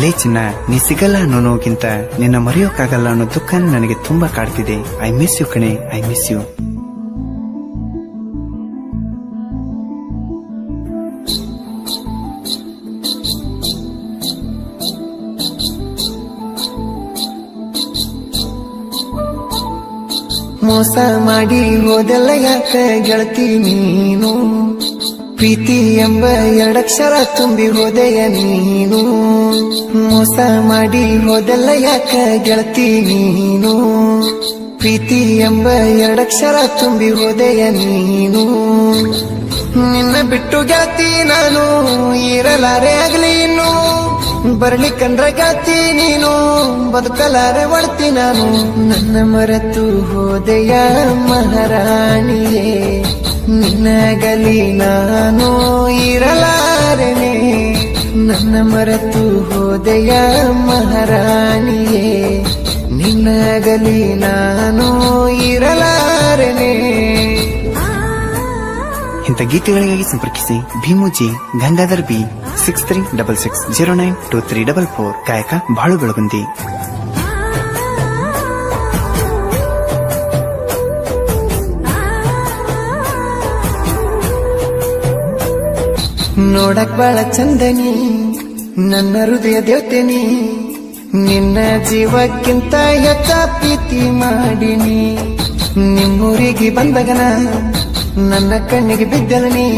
ಲೇ ಚಿನ್ನ, ನೀ ಸಿಗಲ್ಲ ಅನ್ನೋ ನೋಗಿಂತ ನಿನ್ನ ಮರೆಯೋಕ್ಕಾಗಲ್ಲ ಅನ್ನೋ ದುಃಖ ನನಗೆ ತುಂಬಾ ಕಾಡ್ತಿದೆ. ಐ ಮಿಸ್ ಯು ಕಣೆ ಐ ಮಿಸ್ ಯು ಮೋಸ ಮಾಡಿ ಹೋದೆಲ್ಲ ಯಾಕೆ ಗೆಳತಿ ನೀನು? ಪ್ರೀತಿ ಎಂಬ ಎರಡಕ್ಷರ ತುಂಬಿ ಹೋದೆಯ ನೀನು. ಮೋಸ ಮಾಡಿ ಹೋದೆಲ್ಲ ಯಾಕ ಗೆಳತಿ ನೀನು? ಪ್ರೀತಿ ಎಂಬ ಎರಡಕ್ಷರ ತುಂಬಿ ಹೋದೆಯ ನೀನು. ನಿನ್ನ ಬಿಟ್ಟು ಗೆಳತಿ ನಾನು, ಇರಲಾರೆ ಆಗ್ಲಿ ಇನ್ನು. ಬರಲಿ ಕಂಡ್ರ ಗಾತಿ ನೀನು, ಬದುಕಲಾರೆ ಒಳ್ತಿ ನಾನು. ನನ್ನ ಮರೆತು ಹೋದೆಯ ಮಹಾರಾಣಿಯೇ. ನಿನ್ನಗಲಿ ನಾನು ಇರಲಾರನೆ. ನನ್ನ ಮರೆತು ಹೋದೆಯ ಮಹಾರಾಣಿಯೇ ನಿನ್ನಗಲಿ ನಾನು ಇರಲಾರನೆ. ಇಂಥ ಗೀತೆಗಳಿಗಾಗಿ ಸಂಪರ್ಕಿಸಿ Bhimuji, Gangadhar B six three double six zero nine two three double four ಗಾಯಕ ಬಾಳು ಬೆಳಗುಂದಿ ನೋಡಕ್ ಬಾಳ ಚಂದನಿ, ನನ್ನ ಹೃದಯ ದೇವತೆನಿ ನಿನ್ನ ಜೀವಕ್ಕಿಂತ ಹೆಚ್ಚ ಪ್ರೀತಿ ಮಾಡಿನಿ. ನಿಮ್ಮೂರಿಗೆ ಬಂದಗನ ನನ್ನ ಕಣ್ಣಿಗೆ ಬಿದ್ದಲನಿ,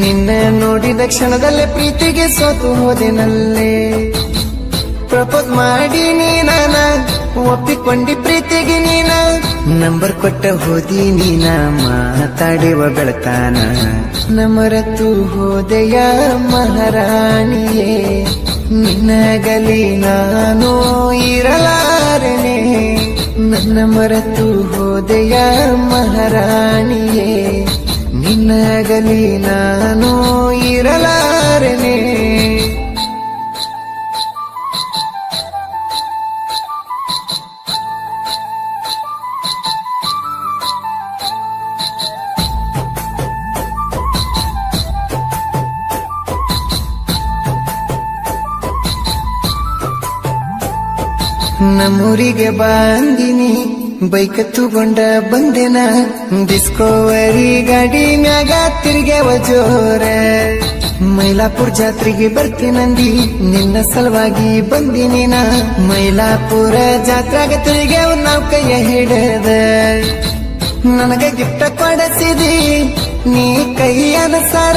ನಿನ್ನ ನೋಡಿದ ಕ್ಷಣದಲ್ಲೇ ಪ್ರೀತಿಗೆ ಸೋತು ಹೋದೆನಲ್ಲೇ. ಪ್ರಪೋಸ್ ಮಾಡಿನಿ ನೀನಾನ ಒಪ್ಪಿಕೊಂಡಿ ಪ್ರೀತಿಗೆ ನೀನ. ನಂಬರ್ ಕೊಟ್ಟ ಹೋದಿ ನೀನ ಮಾತಾಡುವ ಬೆಳತಾನ. ನಮರತು ಹೋದೆಯ ಮಹಾರಾಣಿಯೇ ನಿನ್ನಗಲಿ ನಾನು ಇರಲಾರನೆ. ನನ್ನ ಮರೆತು ಹೋದೆಯ ಮಹಾರಾಣಿಯೇ ನಿನ್ನಗಲಿ ನಾನು ಇರಲಾರೆನೆ. ನಮ್ಮೂರಿಗೆ ಬಂದಿನಿ. ಬೈಕ್ ತಗೊಂಡ ಬಂದೆನ. ಡಿಸ್ಕೋವರಿ ಗಾಡಿ ಮ್ಯಾಗ ತಿರ್ಗ್ಯಾವ ಜೋರ. ಮೈಲಾಪುರ ಜಾತ್ರೆಗೆ ಬರ್ತೀನಂದಿ ನಿನ್ನ ಸಲುವಾಗಿ ಬಂದಿನಿ ನಾ. ಮೈಲಾಪುರ ಜಾತ್ರೆಗೆ ತಿರ್ಗ್ಯಾವ ನಾವು ಕೈಯ ಹಿಡದ. ನನಗೆ ಗಿಫ್ಟ ಕೊಡಸಿದಿ. ನೀ ಕೈಯನ ಸರ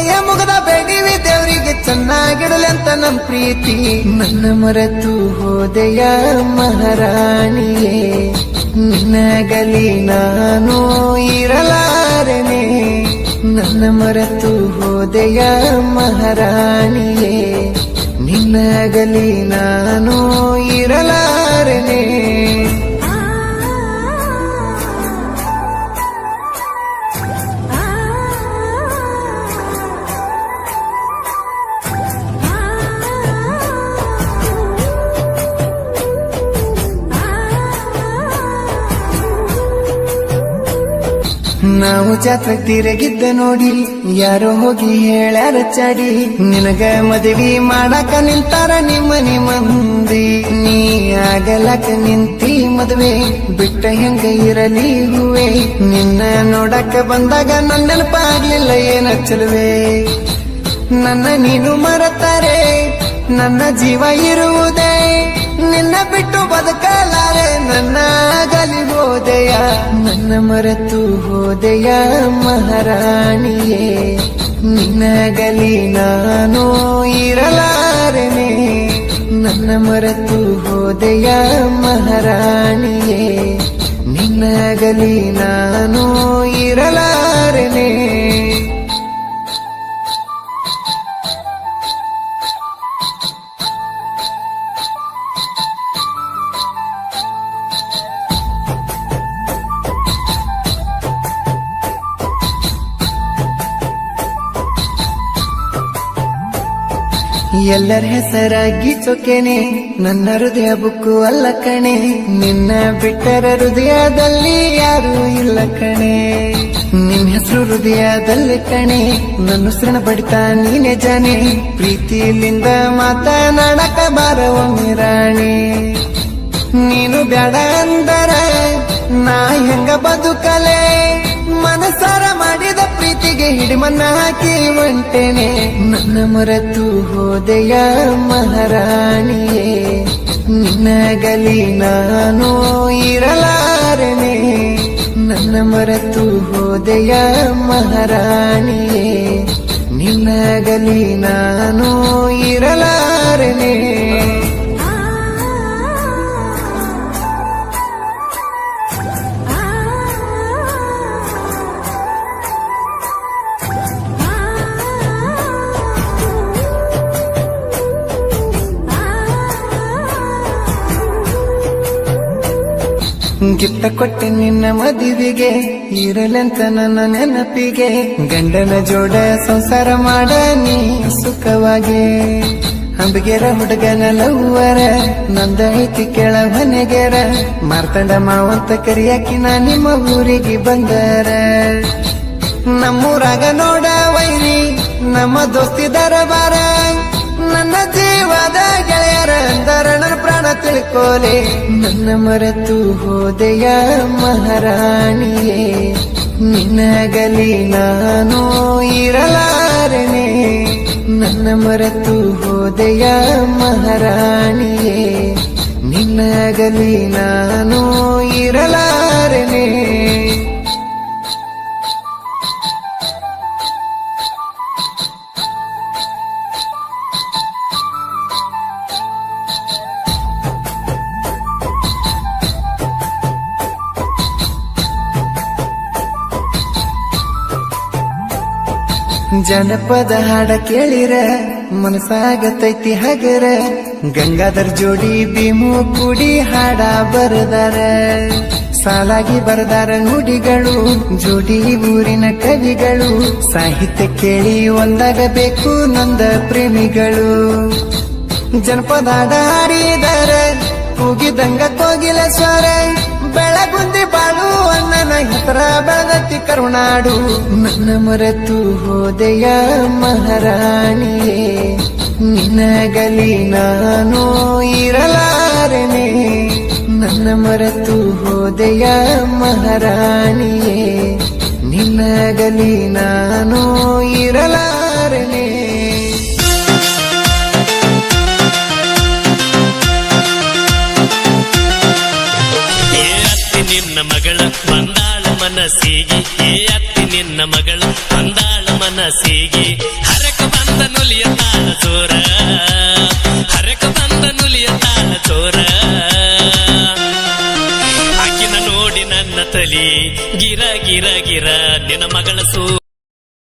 ಕೈಯ ಮುಗದ ಬೇಡಿವಿ ದೇವರಿಗೆ ಚೆನ್ನಾಗಿಡಲಿ ಅಂತ ನಮ್ ಪ್ರೀತಿ. ನನ್ನ ಮರೆತು ಹೋದೆಯ ಮಹಾರಾಣಿಯೇ ನಿನ್ನಗಲಿ ನಾನು ಇರಲಾರನೆ. ನನ್ನ ಮರೆತು ಹೋದೆಯ ಮಹಾರಾಣಿಯೇ ನಿನ್ನಗಲಿ ನಾನು ಇರಲಾರೆನೆ. ನಾವು ಜಾತ್ರೆ ತಿರುಗಿದ್ದ ನೋಡಿ ಯಾರೋ ಹೋಗಿ ಹೇಳ್ಯಾರ ಚಾಡಿ. ನಿನಗ ಮದುವೆ ಮಾಡಾಕ ನಿಂತಾರ ನಿಮ್ಮ ನಿಮ್ಮ ಮಂದಿ ನೀ ಆಗಲಕ ನಿಂತಿ ಮದುವೆ, ಬಿಟ್ಟ ಹೆಂಗ ಇರಲಿ ಹೂವೆ. ನಿನ್ನ ನೋಡಕ ಬಂದಾಗ ನನ್ನ ನೆನಪಾಗ್ಲಿಲ್ಲ ಏನ ಚಲುವೆ. ನನ್ನ ನೀನು ಮರತಾರೆ, ನನ್ನ ಜೀವ ಇರುವುದೇ. ನಿನ್ನ ಬಿಟ್ಟು ಬದುಕಲಾರೆ ನನ್ನ ನನ್ನ ಮರೆತು ಹೋದೆಯ ಮಹಾರಾಣಿಯೇ ನಿನಗಲಿ ನಾನು ಇರಲಾರೆನೆ. ನನ್ನ ಮರೆತು ಹೋದೆಯ ಮಹಾರಾಣಿಯೇ ನಿನ್ನಗಲಿ ನಾನು ಇರಲಾರೆನೆ. ಎಲ್ಲರ ಹೆಸರಾಗಿ ಚೊಕೆನೆ ನನ್ನ ಹೃದಯ ಬುಕ್ಕು ಅಲ್ಲ ಕಣೆ. ನಿನ್ನ ಬಿಟ್ಟರ ಹೃದಯದಲ್ಲಿ ಯಾರು ಇಲ್ಲ ಕಣೆ. ನಿನ್ನ ಹೆಸರು ಹೃದಯದಲ್ಲಿ ಕಣೆ, ನನ್ನ ಉಸಿರನ ಬಡಿತ ನೀನೆ ಜಾನೆ. ಪ್ರೀತಿಯಲ್ಲಿಂದ ಮಾತನಾಡಕ ಬಾರವ ರಾಣಿ. ನೀನು ಬೇಡ ಅಂದರ, ನಾ ಹೆಂಗ ಬದುಕಲೆ? ಮನಸಾರ ಪ್ರೀತಿಗೆ ಹಿಡಿಮನ್ನ ಹಾಕಿ ಹೊಂಟೇನೆ ನನ್ನ ಮರೆತು ಹೋದೆಯ ಮಹಾರಾಣಿಯೇ ನಿನ್ನಗಲಿ ನಾನು ಇರಲಾರನೆ. ನನ್ನ ಮರೆತು ಹೋದೆಯ ಮಹಾರಾಣಿಯೇ ನಿನ್ನಗಲಿ ನಾನು ಇರಲಾರೆನೆ. ಗಿಫ್ಟ ಕೊಟ್ಟೆ ನಿನ್ನ ಮದುವೆಗೆ, ಇರಲೆಂತ ನನ್ನ ನೆನಪಿಗೆ, ಗಂಡನ ಜೋಡ ಸಂಸಾರ ಮಾಡ ನೀ ಸುಖವಾಗಿ. ಅಂಬಿಗೆರ ಹುಡುಗನ ಲವ್ವರ, ನಂದ ಐತಿ ಕೆಳ ಮನೆಗೆರ, ಮಾರ್ತಂಡ ಮಾವಂತ ಕರಿಯಾಕಿ ನಾ ನಿಮ್ಮ ಊರಿಗೆ ಬಂದರ ನಮ್ಮೂರಾಗ ನೋಡ ವೈರಿ, ನಮ್ಮ ದೋಸ್ತಿ ದರಬಾರ. ತಿಳ್ಕೋಲೆ. ನನ್ನ ಮರೆತು ಹೋದೆಯ ಮಹಾರಾಣಿಯೇ ನಿನ್ನಗಲಿ ನಾನು ಇರಲಾರನೆ. ನನ್ನ ಮರೆತು ಹೋದೆಯ ಮಹಾರಾಣಿಯೇ ನಿನ್ನಗಲಿ ನಾನು ಇರಲಾರೆನೆ. ಜನಪದ ಹಾಡ ಕೇಳಿರ ಮನಸಾಗತೈತಿ ಹಗರ. ಗಂಗಾಧರ್ ಜೋಡಿ ಭೀಮು ಕೂಡಿ ಹಾಡ ಬರದಾರ. ಸಾಲಾಗಿ ಬರದಾರ ನುಡಿಗಳು, ಜೋಡಿ ಊರಿನ ಕವಿಗಳು. ಸಾಹಿತ್ಯ ಕೇಳಿ ಒಂದಾಗಬೇಕು ನಂದ ಪ್ರೇಮಿಗಳು. ಜನಪದ ಹಾಡ ಹಾಡಿದರ ಕೂಗಿದಂಗ ಕೋಗಿಲ ಸ್ವರ ಹೆಸರ ಭಗತಿ ಕರುಣಾಡು. ನನ್ನ ಮರೆತು ಹೋದೆಯ ಮಹಾರಾಣಿಯೇ, ನಿನಗಲಿ ನಾನು ಇರಲಾರೆನೆ. ನನ್ನ ಮರೆತು ಹೋದೆಯ ಮಹಾರಾಣಿಯೇ, ನಿನಗಲಿ ನಾನು ಇರಲಾರೆನೆ. ಮನಸ್ಸಿಗೆ ಅತ್ತಿ ನಿನ್ನ ಮಗಳು ಬಂದಾಳ ಮನಸ್ಸಿಗೆ. ಹರಕ ಬಂದ ನುಲಿಯ ತಾಳ ಚೋರ ಹರಕ ಬಂದ ನುಲಿಯ ತಾಳ ಚೋರ ಆಕಿನ ನೋಡಿ ನನ್ನ ತಲಿ ಗಿರ ಗಿರ ಗಿರ ನಿನ್ನ ಮಗಳ ಸೂ